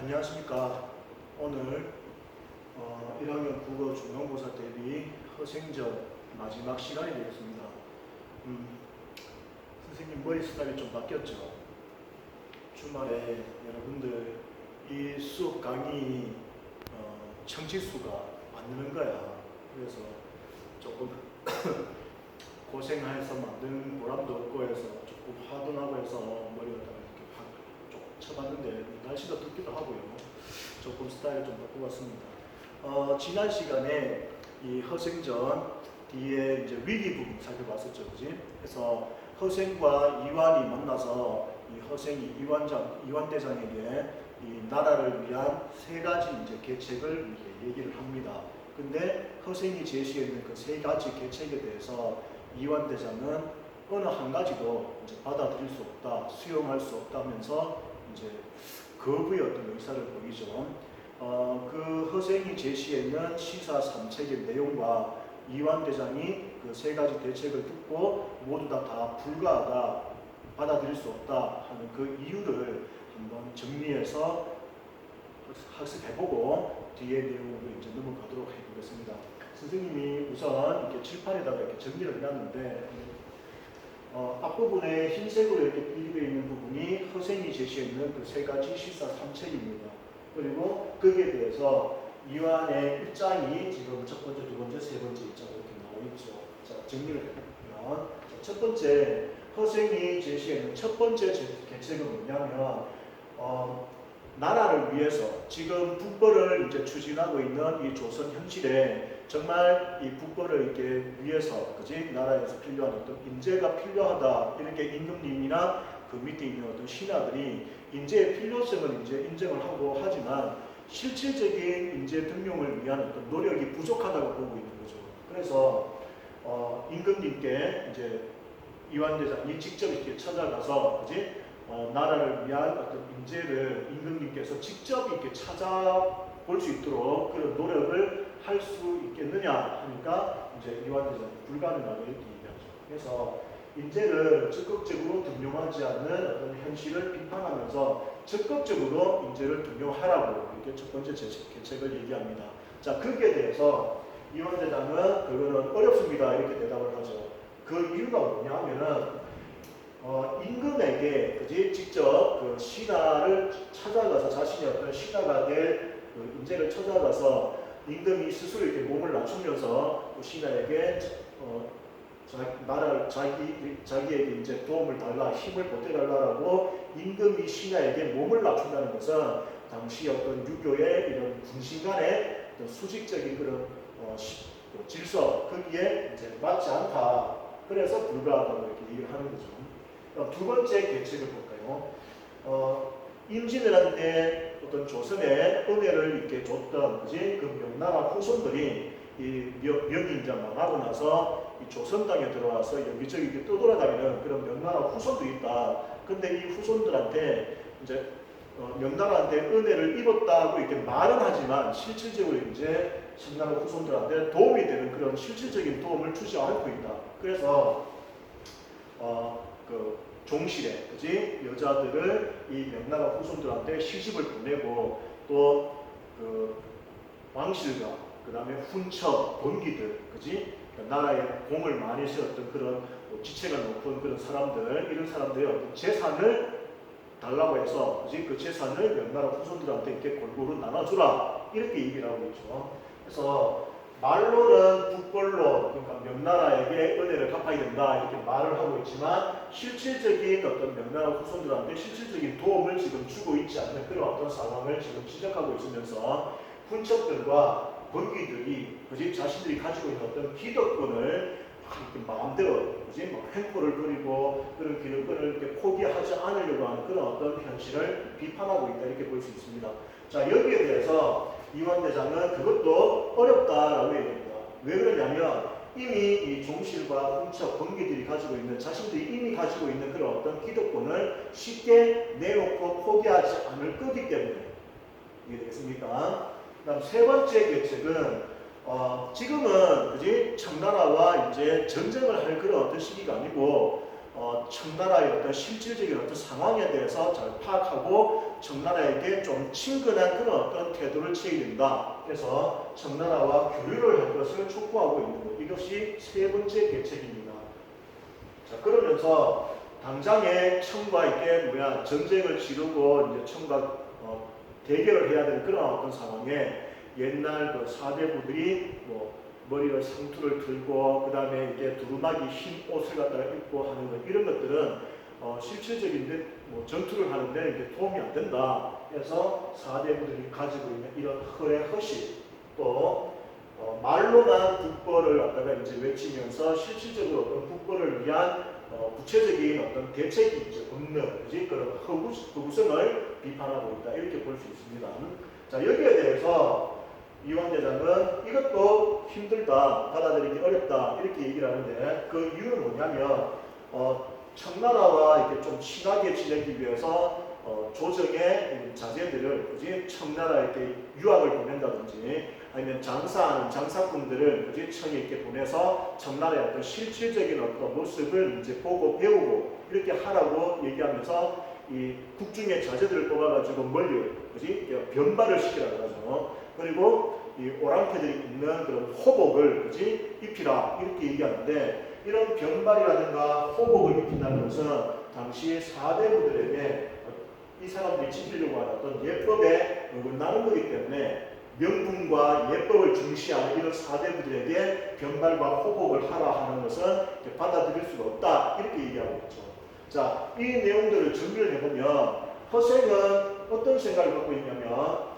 안녕하십니까. 오늘 어, 1학년 국어 중간고사 대비 허생전 마지막 시간이 되겠습니다. 음, 선생님 머리 스타일이 좀 바뀌었죠. 주말에 여러분들 이 수업 강의 어, 청취 수가 안 느는 거야. 그래서 조금 고생해서 만든 보람도 없고 해서 조금 화도 나고 해서 머리가 다 이렇게 확쭉 쳐봤는데 날씨도 덥기도 하고요. 조금 스타일을 좀 바꿔봤습니다. 어, 지난 시간에 이 허생전 뒤에 이제 위기 부분 살펴봤었죠, 그지? 그래서 허생과 이완이 만나서 이 허생이 이완장, 이완대장에게 이 나라를 위한 세 가지 이제 계책을 이렇게 얘기를 합니다. 근데 허생이 제시했는 그 세 가지 계책에 대해서 이완대장은 어느 한 가지도 이제 받아들일 수 없다, 수용할 수 없다면서 이제 거부의 어떤 의사를 보이죠. 어, 그 허생이 제시했는 시사 삼책의 내용과 이완 대장이 그 세 가지 대책을 듣고 모두 다, 다 불가하다, 받아들일 수 없다 하는 그 이유를 한번 정리해서 학습해보고 뒤에 내용으로 이제 넘어가도록 해보겠습니다. 선생님이 우선 이렇게 칠판에다가 이렇게 정리를 해놨는데 어, 앞부분에 흰색으로 이렇게 일되어 있는 부분이 허생이 제시했는 그 세 가지 시사 삼책입니다. 그리고 거기에 대해서 이완의 입장이 지금 첫 번째, 두 번째, 세 번째 입장 이렇게 나와 있죠. 자, 정리를 해보면 첫 번째 허생이 제시했는 첫 번째 제- 계책은 뭐냐면 어, 나라를 위해서 지금 국보를 이제 추진하고 있는 이 조선 현실에 정말 이 국보를 이렇게 위해서 그지 나라에서 필요한 어떤 인재가 필요하다 이렇게 임금님이나 그 밑에 있는 어떤 신하들이 인재의 필요성을 이제 인정을 하고 하지만 실질적인 인재 등용을 위한 어떤 노력이 부족하다고 보고 있는 거죠. 그래서 어, 임금님께 이제 이완대장이 직접 이렇게 찾아가서 그지 어, 나라를 위한 어떤 인재를 임금님께서 직접 이렇게 찾아볼 수 있도록 그런 노력을 할 수 있겠느냐 하니까 이제 이완대장이 불가능하게 얘기하죠. 그래서 인재를 적극적으로 등용하지 않는 어떤 현실을 비판하면서 적극적으로 인재를 등용하라고 이렇게 첫 번째 제- 계책을 얘기합니다. 자, 거기에 대해서 이완대장은 그거는 어렵습니다. 이렇게 대답을 하죠. 그 이유가 뭐냐 하면은 어, 임금에게 그지 직접 그 신하를 찾아가서 자신이 어떤 신하가 될 그 인재를 찾아가서 임금이 스스로 이렇게 몸을 낮추면서 그 신하에게 어, 자기 나라 자기 자기에게 이제 도움을 달라 힘을 보태달라라고 임금이 신하에게 몸을 낮춘다는 것은 당시 어떤 유교의 이런 군신간의 어떤 수직적인 그런 어, 시- 그 질서 거기에 이제 맞지 않다. 그래서 불가하다고 이렇게 얘기를 하는 거죠. 두 번째 계책을 볼까요? 어, 임진왜란때 어떤 조선에 은혜를 이렇게 줬던 그지 그 명나라 후손들이 이 명- 명이 이제 망하고 나서 이 조선 땅에 들어와서 여기저기 이렇게 떠돌아다니는 그런 명나라 후손들이 있다. 근데 이 후손들한테 이제 어, 명나라한테 은혜를 입었다고 이렇게 말은 하지만 실질적으로 이제 신나라 후손들한테 도움이 되는 그런 실질적인 도움을 주지 않고 있다. 그래서 어, 그 종실에 그지? 여자들을 이 명나라 후손들한테 시집을 보내고 또 그 왕실과 그 다음에 훈처 번기들 그지? 그 나라에 공을 많이 세웠던 그런 뭐 지체가 높은 그런 사람들 이런 사람들의 어떤 재산을 달라고 해서 그지? 그 재산을 명나라 후손들한테 이렇게 골고루 나눠주라. 이렇게 얘기를 하고 있죠. 그래서 말로는 국벌로 그러니까 명나라에게 은혜를 갚아야 된다 이렇게 말을 하고 있지만 실질적인 어떤 명나라 후손들한테 실질적인 도움을 지금 주고 있지 않는 그런 어떤 상황을 지금 지적하고 있으면서 훈척들과 권귀들이 그지 자신들이 가지고 있는 어떤 기득권을 막 이렇게 마음대로 그지 뭐 횡포를 부리고 그런 기득권을 이렇게 포기하지 않으려고 하는 그런 어떤 현실을 비판하고 있다 이렇게 볼 수 있습니다. 자 여기에 대해서 이완 대장은 그것도 어렵다라고 얘기합니다. 왜 그러냐면 이미 이 종실과 훈처 권기들이 가지고 있는 자신들이 이미 가지고 있는 그런 어떤 기득권을 쉽게 내놓고 포기하지 않을 거기 때문에 이해되겠습니까? 그다음 세 번째 계책은 어, 지금은 그지 청나라와 이제 전쟁을 할 그런 어떤 시기가 아니고 어, 청나라의 어떤 실질적인 어떤 상황에 대해서 잘 파악하고 청나라에게 좀 친근한 그런 어떤 태도를 취해야 된다. 그래서 청나라와 교류를 할 것을 촉구하고 있는 것. 이것이 세 번째 계책입니다. 자, 그러면서 당장에 청과 이게 뭐야 전쟁을 치르고 이제 청과 어, 대결을 해야 되는 그런 어떤 상황에 옛날 그 사대부들이 뭐 머리를 상투를 들고 그 다음에 이게 두루마기 흰 옷을 갖다가 입고 하는 것 이런 것들은 어, 실질적인데 뭐 전투를 하는데 이게 도움이 안 된다. 그래서 사대부들이 가지고 있는 이런 허례 허시 또 어, 말로만 국보를 갖다가 이제 외치면서 실질적으로 어떤 국보를 위한 어, 구체적인 어떤 대책이 이제 없는 그지 그런 허구, 허구성을 비판하고 있다 이렇게 볼 수 있습니다. 자 여기에 대해서 이완 대장은 이것도 힘들다 받아들이기 어렵다 이렇게 얘기를 하는데 그 이유는 뭐냐면 어, 청나라와 이렇게 좀 친하게 지내기 위해서 어, 조정의 자제들을 그지 청나라에 이렇게 유학을 보낸다든지 아니면 장사하는 장사꾼들을 그지 청에 이렇게 보내서 청나라의 어떤 실질적인 어떤 모습을 이제 보고 배우고 이렇게 하라고 얘기하면서 이 국중의 자제들을 뽑아가지고 멀리 그지 변발을 시키라고 하죠. 그리고 이 오랑캐들이 입는 그런 호복을 그지 입히라 이렇게 얘기하는데 이런 변발이라든가 호복을 입힌다는 것은 당시 사대부들에게 이 사람들이 지키려고 하는 어떤 예법에 어긋나는 거기 때문에 명분과 예법을 중시하는 이런 사대부들에게 변발과 호복을 하라 하는 것은 받아들일 수가 없다 이렇게 얘기하고 있죠. 자, 이 내용들을 정리를 해보면 허생은 어떤 생각을 갖고 있냐면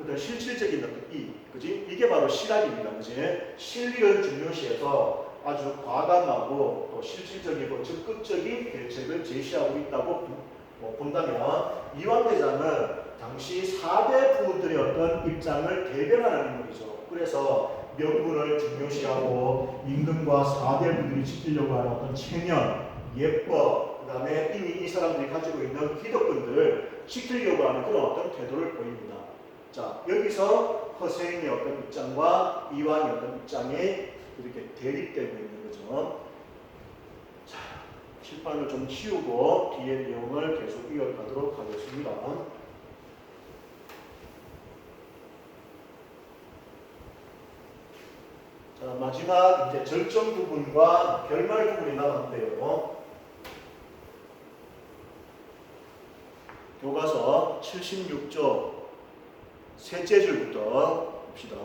어떤 실질적인 어떤 이, 그지? 이게 바로 실학입니다, 그지? 실리를 중요시해서 아주 과감하고 또 실질적이고 적극적인 대책을 제시하고 있다고 뭐 본다면 이완 대장은 당시 4대 부들의 어떤 입장을 대변하는 인물이죠. 그래서 명분을 중요시하고 임금과 4대 부들이 지키려고 하는 어떤 체면, 예법, 그 다음에 이미 이 사람들이 가지고 있는 기득권들을 지키려고 하는 그런 어떤 태도를 보입니다. 자, 여기서 허세인의 어떤 입장과 이완의 어떤 입장이 이렇게 대립되고 있는 거죠. 자, 칠판을 좀 치우고 뒤에 내용을 계속 이어가도록 하겠습니다. 자, 마지막 이제 절정 부분과 결말 부분이 남았는데요. 교과서 76조 셋째 줄부터 봅시다.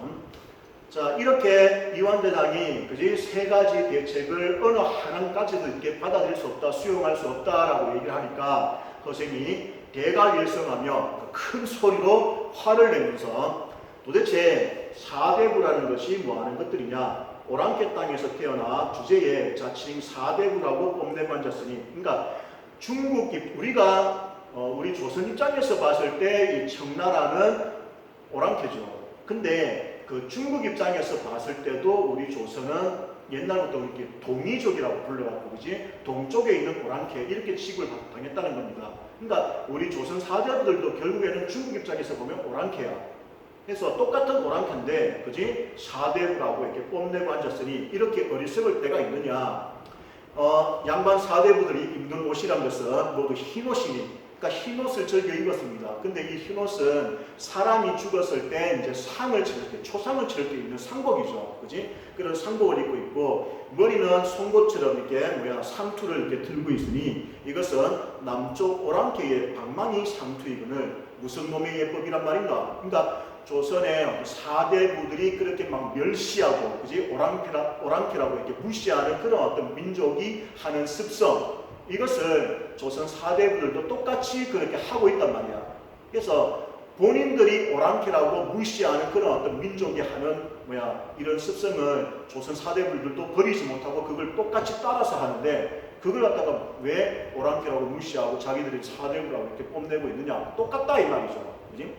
자, 이렇게 이완 대장이 그지 세 가지 대책을 어느 하나까지도 이렇게 받아들일 수 없다, 수용할 수 없다라고 얘기를 하니까 허생이 대가일성하며 큰 소리로 화를 내면서 도대체 사대부라는 것이 뭐 하는 것들이냐? 오랑캐 땅에서 태어나 주제에 자칭 사대부라고 뽐내고 앉았으니, 그러니까 중국이 우리가 어, 우리 조선 입장에서 봤을 때 이 청나라는 오랑캐죠. 근데 그 중국 입장에서 봤을 때도 우리 조선은 옛날부터 이렇게 동이족이라고 불러갖고 그지 동쪽에 있는 오랑캐 이렇게 취급을 당했다는 겁니다. 그러니까 우리 조선 사대부들도 결국에는 중국 입장에서 보면 오랑캐야. 그래서 똑같은 오랑캐인데 그지 사대부라고 이렇게 뽐내고 앉았으니 이렇게 어리석을 때가 있느냐? 어, 양반 사대부들이 입는 옷이란 것은 모두 흰 옷이니 그러니까 흰옷을 즐겨 입었습니다. 근데 이 흰옷은 사람이 죽었을 때 이제 상을 치를 때, 초상을 치를 때 입는 상복이죠. 그지? 그런 상복을 입고 있고, 머리는 송곳처럼 이렇게 뭐야, 상투를 이렇게 들고 있으니 이것은 남쪽 오랑캐의 방망이 상투이거늘 무슨 놈의 예법이란 말인가? 그러니까 조선의 사대부들이 그렇게 막 멸시하고, 그지? 오랑캐라, 오랑캐라고 이렇게 무시하는 그런 어떤 민족이 하는 습성, 이것을 조선 사대부들도 똑같이 그렇게 하고 있단 말이야. 그래서 본인들이 오랑캐라고 무시하는 그런 어떤 민족이 하는 뭐야 이런 습성을 조선 사대부들도 버리지 못하고 그걸 똑같이 따라서 하는데 그걸 갖다가 왜 오랑캐라고 무시하고 자기들이 사대부라고 이렇게 뽐내고 있느냐 똑같다 이 말이죠. 그지?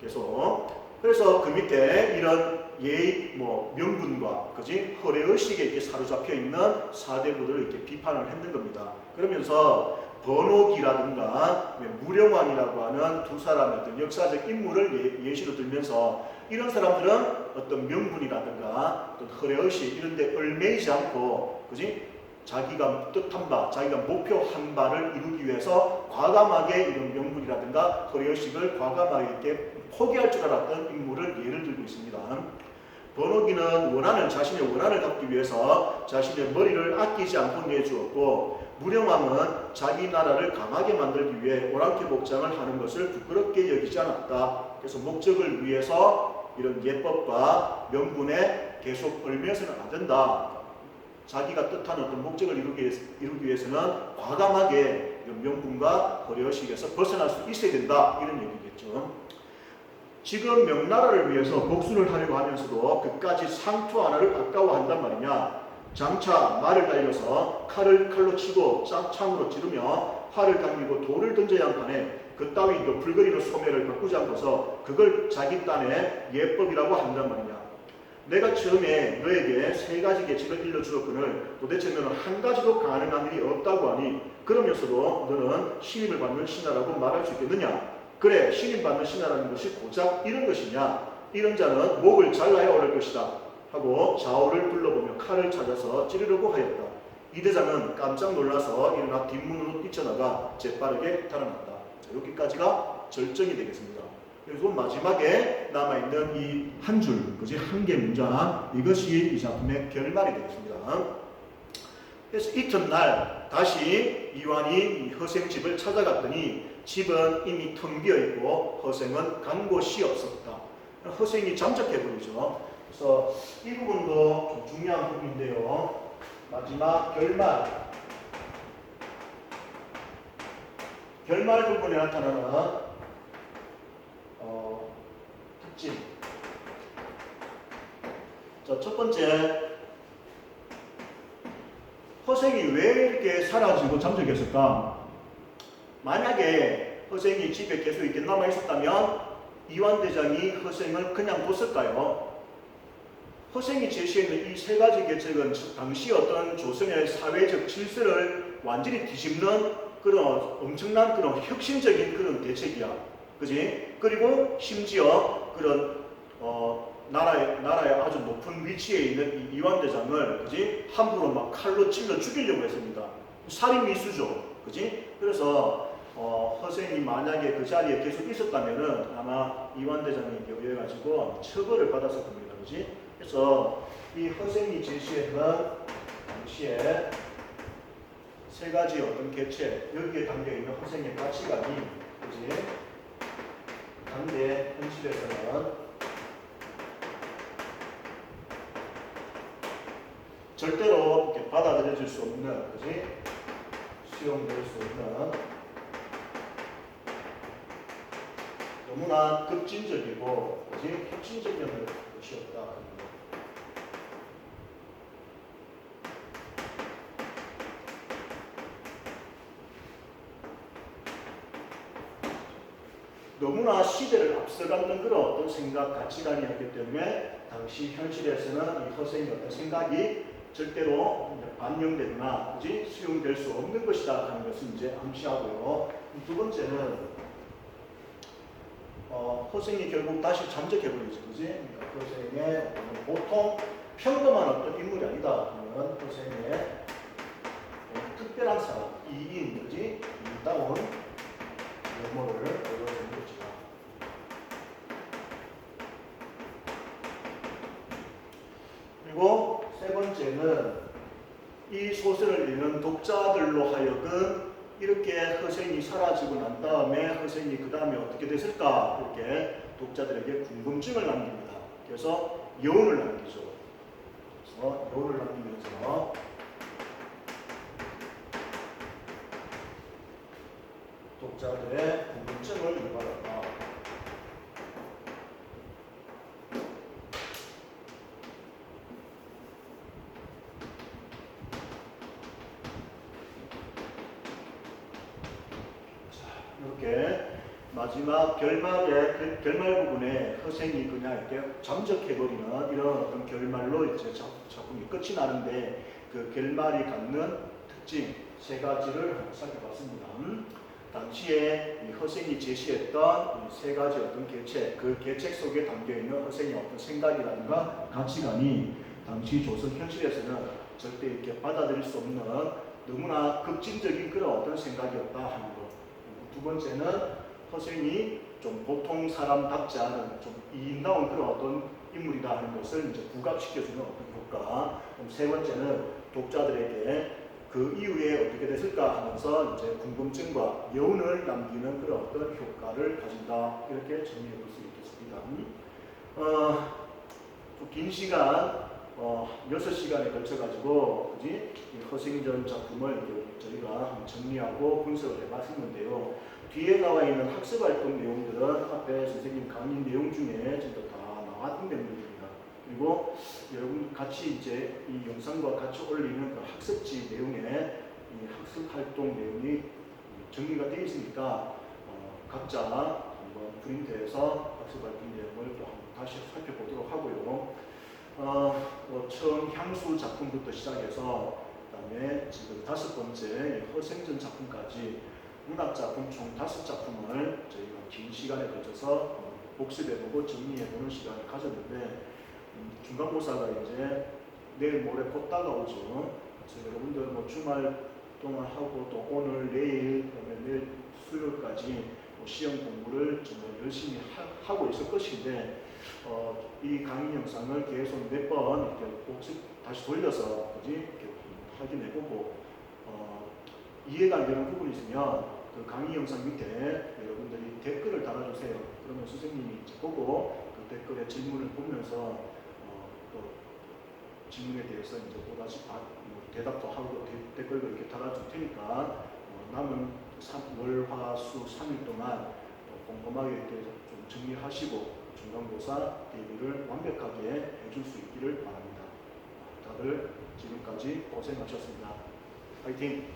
계속 그래서 그 밑에 이런 예의 뭐 명분과 그지 허례 의식에 이렇게 사로잡혀 있는 사대부들을 이렇게 비판을 했는 겁니다. 그러면서 번옥이라든가 무령왕이라고 하는 두 사람의 어떤 역사적 인물을 예, 시로 들면서 이런 사람들은 어떤 명분이라든가 어떤 허례 의식 이런 데 얽매이지 않고 그지 자기가 뜻한 바, 자기가 목표한 바를 이루기 위해서 과감하게 이런 명분이라든가 허례의식을 과감하게 포기할 줄 알았던 인물을 예를 들고 있습니다. 번호기는 원한을 자신의 원한을 갖기 위해서 자신의 머리를 아끼지 않고 내주었고 무령왕은 자기 나라를 강하게 만들기 위해 오랑캐 복장을 하는 것을 부끄럽게 여기지 않았다. 그래서 목적을 위해서 이런 예법과 명분에 계속 얼면서는 안 된다. 자기가 뜻한 어떤 목적을 이루기, 위해서, 위해서는 과감하게 명분과 허례의식에서 벗어날 수 있어야 된다. 이런 얘기겠죠. 지금 명나라를 위해서 복수를 하려고 하면서도 그까지 상투 하나를 아까워한단 말이냐. 장차 말을 달려서 칼을 칼로 치고 짱- 창으로 찌르며 활을 당기고 돌을 던져야 한 판에 그 불거리는 소매를 바꾸지 않고서 그걸 자기 딴에 예법이라고 한단 말이냐. 내가 처음에 너에게 세 가지 계책을 일러주었거늘 도대체 너는 한 가지도 가능한 일이 없다고 하니 그러면서도 너는 신임을 받는 신하라고 말할 수 있겠느냐? 그래 신임 받는 신하라는 것이 고작 이런 것이냐? 이런 자는 목을 잘라야 옳을 것이다. 하고 좌우를 불러보며 칼을 찾아서 찌르려고 하였다. 이 대장은 깜짝 놀라서 일어나 뒷문으로 뛰쳐나가 재빠르게 달아났다. 자, 여기까지가 절정이 되겠습니다. 그리고 마지막에 남아있는 이 한 줄, 그지 한 개 문장 이것이 이 작품의 결말이 되겠습니다. 그래서 이튿날 다시 이완이 이 허생 집을 찾아갔더니 집은 이미 텅 비어 있고 허생은 간 곳이 없었다. 허생이 잠적해 버리죠. 그래서 이 부분도 좀 중요한 부분인데요. 마지막 결말. 결말 부분에 나타나는 어, 특징. 자, 첫 번째. 허생이 왜 이렇게 사라지고 잠적했을까? 만약에 허생이 집에 계속 이렇게 남아 있었다면 이완 대장이 허생을 그냥 뒀을까요? 허생이 제시했는 이 세 가지 계책은 당시 어떤 조선의 사회적 질서를 완전히 뒤집는 그런 엄청난 그런 혁신적인 그런 대책이야. 그지? 그리고 심지어 그런 어 나라의 나라의 아주 높은 위치에 있는 이 이완 대장을 그지? 함부로 막 칼로 찔러 죽이려고 했습니다. 살인 미수죠. 그지? 그래서 어, 허생이 만약에 그 자리에 계속 있었다면은 아마 이완 대장이 여기에 가지고 처벌을 받았을 겁니다. 그지? 그래서 이 허생이 제시했던 당시에 세 가지 어떤 개체 여기에 담겨 있는 허생의 가치관이 그지? 당대 현실에서는 절대로 이렇게 받아들여질 수 없는 그지? 수용될 수 없는 너무나 급진적이고 그지? 혁신적인 것이었다. 너무나 시대를 앞서가는 그런 어떤 생각, 가치관이었기 때문에 당시 현실에서는 이 허생의 어떤 생각이 절대로 반영되거나 그지 수용될 수 없는 것이다 하는 것을 이제 암시하고요. 두 번째는 어, 허생이 결국 다시 잠적해버리죠, 그지? 그러니까 허생의 보통 평범한 어떤 인물이 아니다 하는 허생의 특별한 사람, 이인, 그지? 이다운 면모를 보여주는 것이다. 그리고 세 번째는 이 소설을 읽는 독자들로 하여금 이렇게 허생이 사라지고 난 다음에 허생이 그 다음에 어떻게 됐을까 이렇게 독자들에게 궁금증을 남깁니다. 그래서 여운을 남기죠. 그래서 여운을 남기면서 독자들의 궁금증을 유발한다. 이렇게 마지막 결말의 그 결말 부분에 허생이 그냥 이렇게 잠적해버리는 이런 어떤 결말로 이제 작- 작품이 끝이 나는데 그 결말이 갖는 특징 세 가지를 한번 살펴봤습니다. 음, 당시에 이 허생이 제시했던 이세 가지 어떤 계책, 그 계책 속에 담겨 있는 허생의 어떤 생각이라든가 가치관이 당시 조선 현실에서는 절대 이렇게 받아들일 수 없는 너무나 급진적인 그런 어떤 생각이었다 하는 것. 두 번째는 허생이 좀 보통 사람답지 않은 좀 이인다운 그런 어떤 인물이다 하는 것을 이제 부각시켜주는 어떤 효과. 세 번째는 독자들에게 그 이후에 어떻게 됐을까 하면서 이제 궁금증과 여운을 남기는 그런 어떤 효과를 가진다 이렇게 정리해 볼 수 있겠습니다. 음? 어, 좀긴 시간 어, 6시간에 걸쳐가지고 그지? 이 허생전 작품을 저희가 정리하고 분석을 해봤었는데요. 뒤에 나와 있는 학습활동 내용들은 앞에 선생님 강의 내용 중에 전부 다 나왔던 내용들입니다. 그리고 여러분 같이 이제 이 영상과 같이 올리는 그 학습지 내용에 이 학습활동 내용이 정리가 되어 있으니까 어, 각자 한번 프린트해서 학습활동 내용을 또 한번 다시 살펴보도록 하고요. 어, 뭐 처음 향수 작품부터 시작해서 그다음에 지금 다섯 번째 허생전 작품까지 문학 작품 총 다섯 작품을 저희가 긴 시간에 걸쳐서 어, 복습해보고 정리해보는 시간을 가졌는데 음, 중간고사가 이제 내일 모레 곧 다가오죠. 그래서 여러분들 뭐 주말 동안 하고 또 오늘 내일 그다음에 내일 수요일까지 뭐 시험 공부를 정말 열심히 하, 고 있을 것인데 어, 이 강의 영상을 계속 몇 번 이렇게 복습 다시 돌려서 그지 이렇게 확인해보고 어, 이해가 안 되는 부분이 있으면 그 강의 영상 밑에 여러분들이 댓글을 달아주세요. 그러면 선생님이 보고 그 댓글에 질문을 보면서 어, 또 질문에 대해서 이제 또다시 바- 뭐 대답도 하고 대- 댓글도 이렇게 달아줄 테니까 어, 남은 삼- 월, 화, 수 3일 동안 어, 꼼꼼하게 이렇게 좀 정리하시고 중간고사 대비를 완벽하게 해줄 수 있기를 바랍니다. 다들 지금까지 고생하셨습니다. 파이팅!